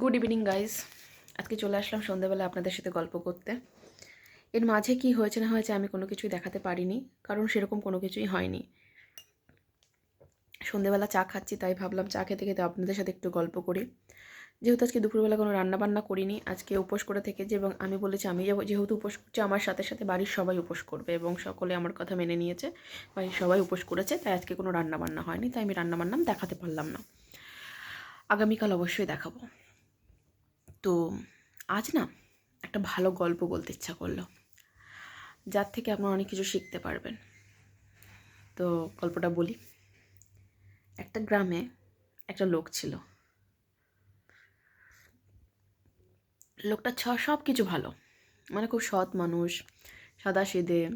Good evening guys আজকে চলে আসলাম সন্ধ্যাবেলা আপনাদের সাথে গল্প করতে। এর মাঝে কি হয়েছে না হয়েছে আমি কোনো কিছুই দেখাতে পারিনি, কারণ সেরকম কোনো কিছুই হয়নি। সন্ধ্যেবেলা চা খাচ্ছি, তাই ভাবলাম চা খেতে খেতে আপনাদের সাথে একটু গল্প করি। যেহেতু আজকে দুপুরবেলা কোনো রান্নাবান্না করিনি, আজকে উপোস করে থেকেছি এবং আমি বলেছি আমি যেহেতু উপোস করছি, আমার সাথে সাথে বাড়ির সবাই উপোস করবে এবং সকলে আমার কথা মেনে নিয়েছে, বাড়ির সবাই উপোস করেছে, তাই আজকে কোনো রান্নাবান্না হয়নি, তাই আমি রান্নাবান্না দেখাতে পারলাম না। আগামীকাল অবশ্যই দেখাবো। তো আজ না একটা ভালো গল্প বলতে ইচ্ছা করল। যার থেকে আপনারা অনেক কিছু শিখতে পারবেন। তো গল্পটা বলি। একটা গ্রামে একটা লোক ছিল। লোকটা ছ, সব কিছু ভালো। মানে খুব সৎ মানুষ, সাদা সিধে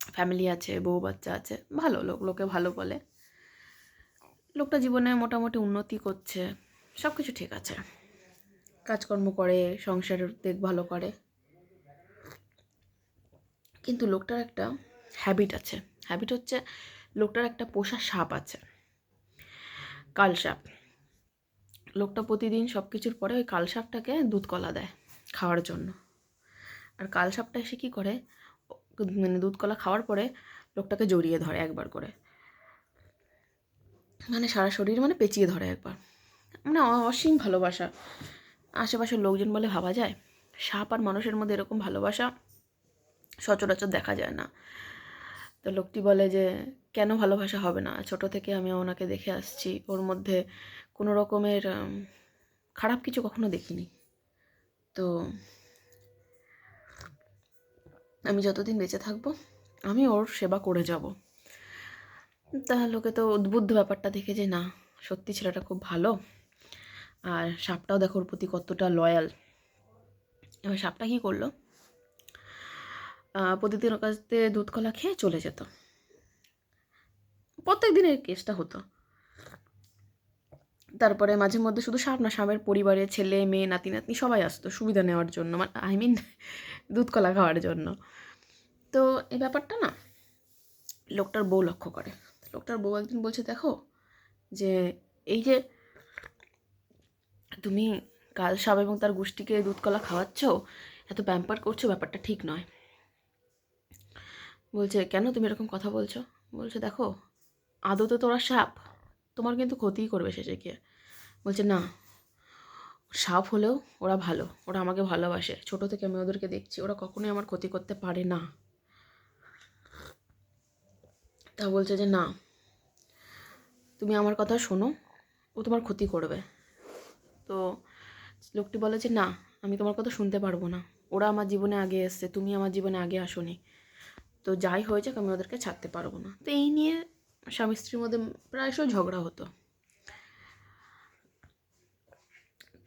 ফ্যামিলি আছে, বউ বাচ্চা আছে, ভালো লোক, লোকে ভালো বলে। লোকটা জীবনে মোটামুটি উন্নতি করছে সব কিছু ঠিক আছে। কাজকর্ম করে, সংসারের দেখভালও করে। কিন্তু লোকটার একটা হ্যাবিট আছে। হ্যাবিট হচ্ছে লোকটার একটা পোষা সাপ আছে। কাল সাপ। লোকটা প্রতিদিন সব কিছুর পরে ওই কাল সাপটাকে দুধ কলা দেয় খাওয়ার জন্য। আর কাল সাপটা এসে কী করে? মানে দুধ কলা খাওয়ার পরে লোকটাকে জড়িয়ে ধরে একবার করে। মানে সারা শরীর মানে পেঁচিয়ে ধরে একবার। মানে অসীম ভালোবাসা। আশেপাশের লোকজন বলে ভাবা যায়? সাপ আর মানুষের মধ্যে এরকম ভালোবাসা সচরাচর দেখা যায় না। তো লোকটি বলে যে, কেন ভালোবাসা হবে না? ছোট থেকে আমি ওনাকে দেখে আসছি। ওর মধ্যে কোনো রকমের খারাপ কিছু কখনো দেখিনি। তো আমি যতদিন বেঁচে থাকব, আমি ওর সেবা করে যাব। তা লোকে তো উদ্বুদ্ধ ব্যাপারটা দেখে যে, না, সত্যি ছেলেটা খুব ভালো। আর সাপটাও দেখো ওর প্রতি কতটা লয়াল এবার সাপটা কী করল? প্রতিদিন ওর কাছ থেকে দুধ কলা খেয়ে চলে যেত। প্রত্যেক দিনের কেসটা হতো। তারপরে মাঝে মধ্যে শুধু সাপ না, সাপের পরিবারে ছেলে, মেয়ে, নাতি, নাতনি সবাই আসতো সুবিধা নেওয়ার জন্য মানে আই মিন দুধ কলা খাওয়ার জন্য। তো এই ব্যাপারটা না, লোকটার বউ লক্ষ্য করে। লোকটার বউ একদিন বলছে, দেখো, যে এই যে তুমি কাল সাপ এবং তার গোষ্ঠীকে দুধ কলা খাওয়াচ্ছ? এত প্যাম্পার করছ, ব্যাপারটা ঠিক নয়। বলছে, কেন তুমি এরকম কথা বলছো? বলছে, দেখো আদতে তোরা সাপ। তোমার কিন্তু ক্ষতিই করবে শেষে গিয়ে বলছে, না, সাপ হলেও ওরা ভালো, ওরা আমাকে ভালোবাসে। ছোট থেকে আমি ওদেরকে দেখছি, ওরা কখনোই আমার ক্ষতি করতে পারে না। তা বলছে যে, না, তুমি আমার কথা শোনো, ও তোমার ক্ষতি করবে। তো লোকটি বলে যে, না, আমি তোমার কথা শুনতে পারব না। ওরা আমার জীবনে আগে এসছে, তুমি আমার জীবনে আগে আসোনি। তো যাই হয়েছে আমি ওদেরকে ছাড়তে পারব না। তো এই নিয়ে স্বামী স্ত্রীর মধ্যে প্রায়শই ঝগড়া হতো।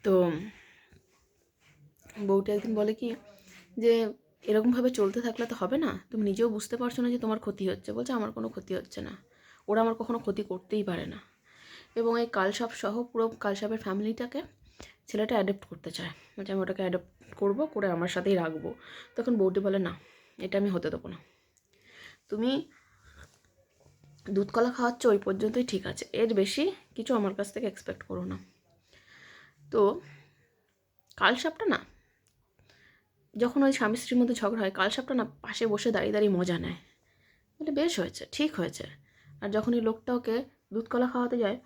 তো বউটা একদিন বলে কি, যে, এরকমভাবে চলতে থাকলে তো হবে না। তুমি নিজেও বুঝতে পারছ না যে তোমার ক্ষতি হচ্ছে। বলছে, আমার কোনো ক্ষতি হচ্ছে না। ওরা আমার কখনো ক্ষতি করতেই পারে না। এবং এই কালসাপ সহ পুরো কালসাপের ফ্যামিলিটাকে ছেলেটা অ্যাডপ্ট করতে চায়। বলছে, আমি ওটাকে অ্যাডপ্ট করব, করে আমার সাথেই রাখব। তখন বউটি বলে, না, এটা আমি হতে দেবো না। তুমি দুধ কলা খাওয়াচ্ছ, ওই পর্যন্তই ঠিক আছে। এর বেশি কিছু আমার কাছ থেকে এক্সপেক্ট করো না। তো কালসাপটা না, যখন ওই স্বামী স্ত্রীর মধ্যে ঝগড়া হয়, কালসাপটা না পাশে বসে দাঁড়িয়ে দাঁড়িয়ে মজা নেয়। বলে, বেশ হয়েছে, ঠিক হয়েছে। আর যখন এই লোকটা ওকে দুধ কলা খাওয়াতে যায়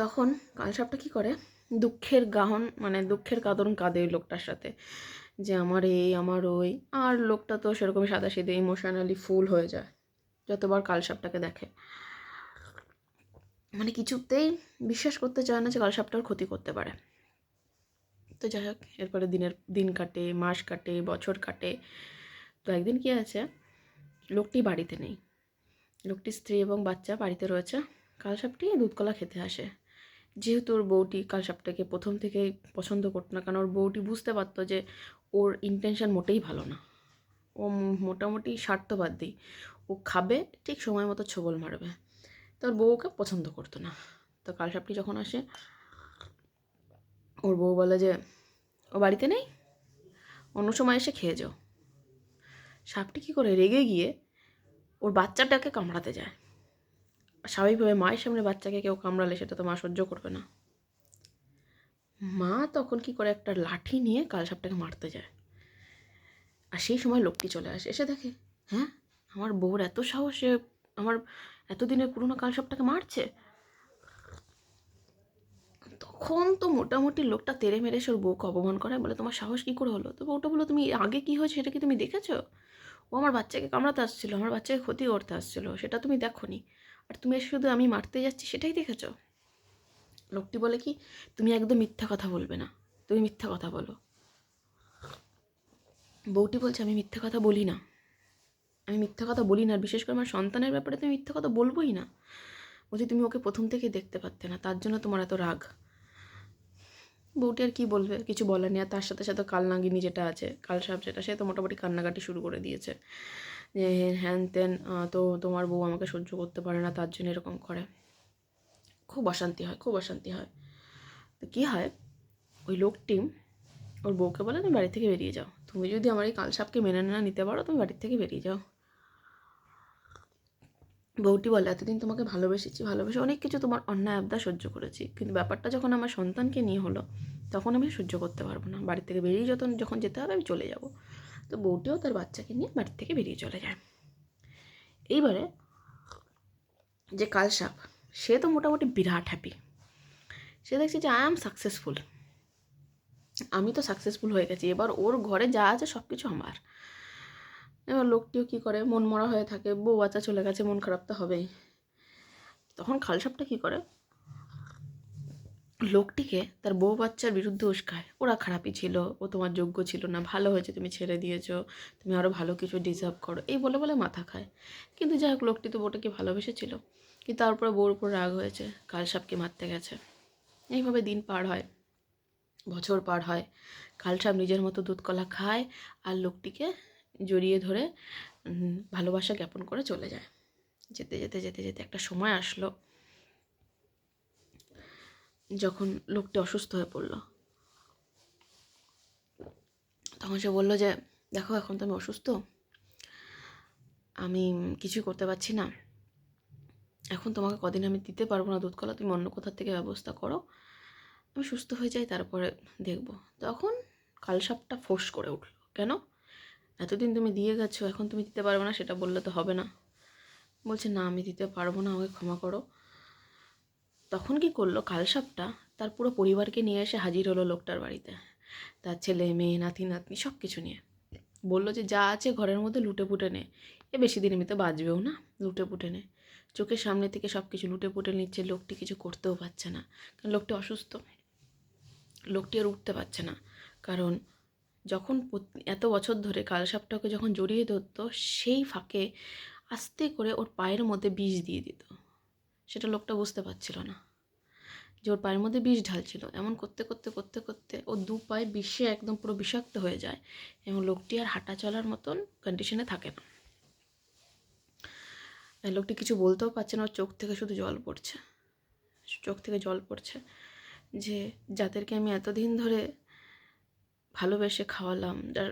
তখন কালসাপটা কী করে? দুঃখের গাহন মানে দুঃখের কাদন কাঁদে লোকটার সাথে। যে আমার এই, আমার ওই। আর লোকটা তো সেরকমই সাদা সিধে ইমোশনালি ফুল হয়ে যায়, যতবার কালসাপটাকে দেখে। মানে কিছুতেই বিশ্বাস করতে চায় না যে কালসাপটার ক্ষতি করতে পারে। তো যাই হোক, এরপরে দিনের, দিন কাটে, মাস কাটে, বছর কাটে। তো একদিন কি আছে? লোকটি বাড়িতে নেই। লোকটির স্ত্রী এবং বাচ্চা বাড়িতে রয়েছে। কালসাপটি দুধকলা খেতে আসে। যেহেতু ওর বউটি কালসাপটাকে প্রথম থেকেই পছন্দ করতো না, কারণ ওর বউটি বুঝতে পারতো যে ওর ইন্টেনশন মোটেই ভালো না। ও মোটামুটি স্বার্থবাদী। ও খাবে, ঠিক সময় মতো ছবল মারবে। তো ওর বউ ওকে পছন্দ করতো না। তো কালসাপটি যখন আসে, ওর বউ বলে যে, ও বাড়িতে নেই? অন্য সময় এসে খেয়ে যাও। সাপটি কী করে রেগে গিয়ে ওর বাচ্চাটাকে কামড়াতে যায়। স্বাভাবিকভাবে মায়ের সামনে বাচ্চাকে কেউ কামড়ালে সেটা তো মা সহ্য করবে না। মা তখন কি করে একটা লাঠি নিয়ে কালসাপটাকে মারতে যায়। আর সেই সময় লোকটি চলে আসে, এসে দেখে হ্যাঁ আমার বউর এত সাহস সে আমার এতদিনের পুরনো কালসাপটাকে মারছে? তখন তো মোটামুটি লোকটা তেরে মেরে সে ওর বউকে অপমান করে, বলে, তোমার সাহস কী করে হলো? তো বউটা বলো তুমি আগে কী হয়েছে সেটা কি তুমি দেখেছ? ও আমার বাচ্চাকে কামড়াতে আসছিল, আমার বাচ্চাকে ক্ষতি করতে আসছিল, সেটা তুমি দেখো নি আর তুমি শুধু আমি মারতে যাচ্ছি সেটাই দেখেছ? লোকটি বলে কি, তুমি একদম মিথ্যা কথা বলবে না। তুমি মিথ্যা কথা বলো। বউটি বলছে, আমি মিথ্যা কথা বলি না। আমি মিথ্যা কথা বলি না। আর বিশেষ করে আমার সন্তানের ব্যাপারে তুমি মিথ্যা কথা বলবোই না। বলছি, তুমি ওকে প্রথম থেকে দেখতে পারতে না। তার জন্য তোমার এত রাগ। বউটি আর কি বলবে? কিছু বলেনি আর তার সাথে সাথে কাল যেটা আছে, কাল সাপ যেটা, সে তো মোটামুটি কান্নাকাটি শুরু করে দিয়েছে। যে হ্যান আহ, তো তোমার বউ আমাকে সহ্য করতে পারে না তার জন্য এরকম করে। খুব অশান্তি হয় খুব অশান্তি হয়। তো কী হয় ওই লোকটি ওর বউকে বলে তুমি বাড়ি থেকে বেরিয়ে যাও। তুমি যদি আমার এই কালসাপকে মেনে না নিতে পারো তুমি বাড়ির থেকে বেরিয়ে যাও। বউটি বলে এতদিন তোমাকে ভালোবেসেছি ভালোবেসে অনেক কিছু তোমার অন্যায় আবদার সহ্য করেছি। কিন্তু ব্যাপারটা যখন আমার সন্তানকে নিয়ে হলো তখন আমি সহ্য করতে পারব না। বাড়ি থেকে বেরিয়ে যখন যখন যেতে হবে আমি চলে যাব। তো বউটিও তার বাচ্চাকে নিয়ে বাড়ি থেকে বেরিয়ে চলে যায়। এইবারে যে কালসাপ, সে তো মোটামুটি বিরাট হ্যাপি সে দেখছে যে আই এম সাকসেসফুল আমি তো সাকসেসফুল হয়ে গেছি। এবার ওর ঘরে যা আছে সব কিছু আমার। এবার লোকটিও কী করে? মন মরা হয়ে থাকে। বউ বাচ্চা চলে গেছে, মন খারাপ তো হবেই। তখন খালসাপটা কী করে? লোকটিকে তার বউ বাচ্চার বিরুদ্ধে উস্কায়। ওরা খারাপই ছিল, ও তোমার যোগ্য ছিল না, ভালো হয়েছে, তুমি ছেড়ে দিয়েছ, তুমি আরও ভালো কিছু ডিজার্ভ করো, এই বলে বলে মাথা খায়। কিন্তু যাই হোক, লোকটি তো বউটাকে ভালোবেসেছিল। কিন্তু তারপরে বউর উপর রাগ হয়েছে, কাল সাপকে মারতে গেছে। এইভাবে দিন পার হয়, বছর পার হয়। কাল সাপ নিজের মতো দুধকলা খায় আর লোকটিকে জড়িয়ে ধরে ভালোবাসা জ্ঞাপন করে চলে যায়। যেতে যেতে যেতে যেতে একটা সময় আসলো। যখন লোকটি অসুস্থ হয়ে পড়ল। তখন সে বলল যে, দেখো, এখন তো আমি অসুস্থ। আমি কিছুই করতে পারছি না। এখন তোমাকে কদিন আমি দিতে পারব না দুধ কলা তুমি অন্য কোথার থেকে ব্যবস্থা করো। আমি সুস্থ হয়ে যাই, তারপরে দেখব। তখন কালসাপটা ফোর্স করে উঠল। কেন? এতদিন তুমি দিয়ে গেছো, এখন তুমি দিতে পারবে না, সেটা বললে তো হবে না। বলছে, না, আমি দিতে পারব না, আমাকে ক্ষমা করো। তখন কি করল? কালসাপটা তার পুরো পরিবারকে নিয়ে এসে হাজির হলো লোকটার বাড়িতে। তার ছেলে, মেয়ে, নাতি, নাতনি সব কিছু নিয়ে। বলল যে, যা আছে ঘরের মধ্যে লুটে পুটে নে। এ বেশি দিন এমনিতে বাঁচবেও না, লুটে পুটে নে। চোখের সামনে থেকে সব কিছু লুটে পুটে নিচ্ছে, লোকটি কিছু করতেও পারছে না। কারণ লোকটি অসুস্থ। লোকটি আর উঠতে পারছে না। কারণ যখন এত বছর ধরে কালসাপটাকে যখন জড়িয়ে ধরতো, সেই ফাঁকে আস্তে করে ওর পায়ের মধ্যে বিষ দিয়ে দিত। সেটা লোকটা বুঝতে পারছিল না। যে ওর পায়ের মধ্যে বিষ ঢালছিল। এমন করতে করতে করতে করতে ও দু পায়ে বিষে একদম পুরো বিষাক্ত হয়ে যায় এবং লোকটি আর হাঁটা চলার মতন কন্ডিশনে থাকে না। লোকটি কিছু বলতেও পারছে না। ওর চোখ থেকে শুধু জল পড়ছে। চোখ থেকে জল পড়ছে যে, যাদেরকে আমি এতদিন ধরে ভালোবেসে খাওয়ালাম, যার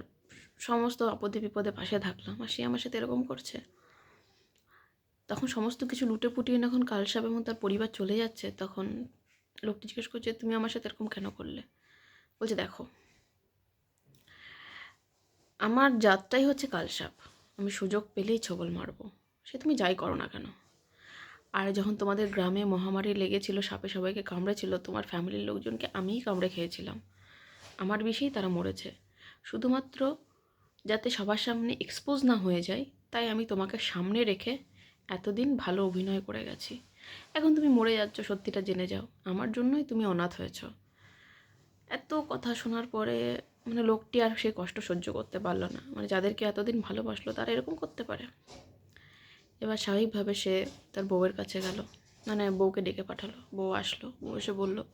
সমস্ত আপদে বিপদে পাশে থাকলাম, আর সে আমার সাথে এরকম করছে? তখন সমস্ত কিছু লুটে পুটিয়ে যখন কালসাপ এবং তার পরিবার চলে যাচ্ছে, তখন লোকটি জিজ্ঞেস করছে তুমি আমার সাথে এরকম কেন করলে? বলছে, দেখো, আমার জাতটাই হচ্ছে কালসাপ আমি সুযোগ পেলেই ছবল মারবো। সে তুমি যাই করো না কেন? আর যখন তোমাদের গ্রামে মহামারী লেগেছিল, সাপে সবাইকে কামড়েছিল, তোমার ফ্যামিলির লোকজনকে আমিই কামড়ে খেয়েছিলাম। আমার বিষেই তারা মরেছে। শুধুমাত্র যাতে সবার সামনে এক্সপোজ না হয়ে যায়, তাই আমি তোমাকে সামনে রেখে এতদিন ভালো অভিনয় করে গেছি। এখন তুমি মরে যাচ্ছ, সত্যিটা জেনে যাও। আমার জন্যই তুমি অনাথ হয়েছ। এত কথা শোনার পরে মানে লোকটি আর সে কষ্ট সহ্য করতে পারল না। মানে যাদেরকে এতদিন ভালোবাসলো, তারা এরকম করতে পারে? এবার স্বাভাবিকভাবে সে তার বউয়ের কাছে গেল। মানে বউকে ডেকে পাঠালো। বউ আসলো। বউ এসে বলল,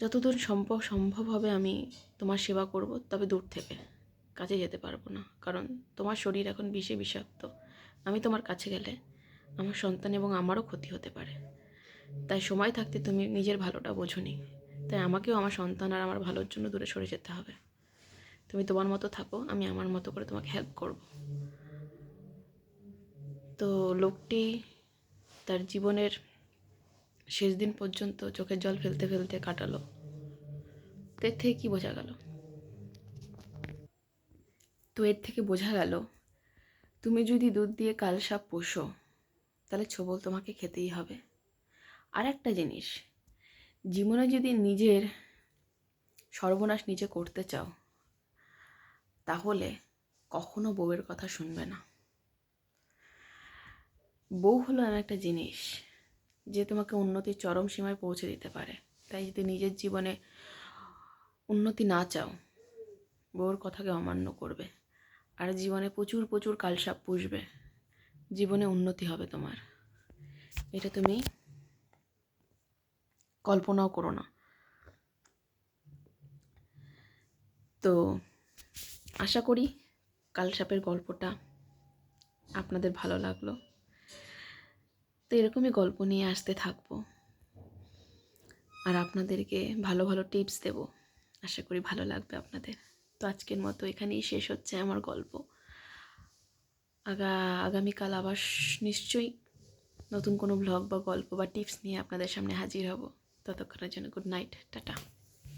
যতদূর সম্ভব সম্ভব হবে আমি তোমার সেবা করব, তবে দূর থেকে। কাছে যেতে পারব না। কারণ তোমার শরীর এখন বিষে বিষাক্ত। আমি তোমার কাছে গেলে আমার সন্তান এবং আমারও ক্ষতি হতে পারে। তাই সময় থাকতে তুমি নিজের ভালোটা বোঝোনি। তাই আমাকেও আমার সন্তান আর আমার ভালোর জন্য দূরে সরে যেতে হবে। তুমি তোমার মতো থাকো, আমি আমার মতো করে তোমাকে হেল্প করব। তো লোকটি তার জীবনের শেষ দিন পর্যন্ত চোখের জল ফেলতে ফেলতে কাটালো। তো এর থেকে কী বোঝা গেল? তো এর থেকে বোঝা গেল তুমি যদি দুধ দিয়ে কালসাপ পোষো, তাহলে ছোবল তোমাকে খেতেই হবে। আর একটা জিনিস, জীবনে যদি নিজের সর্বনাশ নিজে করতে চাও, তাহলে কখনো বউয়ের কথা শুনবে না। বউ হলো এমন একটা জিনিস যে তোমাকে উন্নতির চরম সীমায় পৌঁছে দিতে পারে। তাই যদি নিজের জীবনে উন্নতি না চাও, বউর কথাকে অমান্য করবে। আর জীবনে প্রচুর প্রচুর কালসাপ পুষবে। জীবনে উন্নতি হবে তোমার। এটা তুমি কল্পনাও করো না। তো আশা করি কালসাপের গল্পটা আপনাদের ভালো লাগল। তো এরকমই গল্প নিয়ে আসতে থাকব। আর আপনাদেরকে ভালো ভালো টিপস দেব। আশা করি ভালো লাগবে আপনাদের। তো আজকের মতো এখানেই শেষ হচ্ছে আমার গল্প। আগা, আগামীকাল আবার নিশ্চয়ই নতুন কোনো ব্লগ বা গল্প বা টিপস নিয়ে আপনাদের সামনে হাজির হব। ততক্ষণের জন্য গুড নাইট টাটা।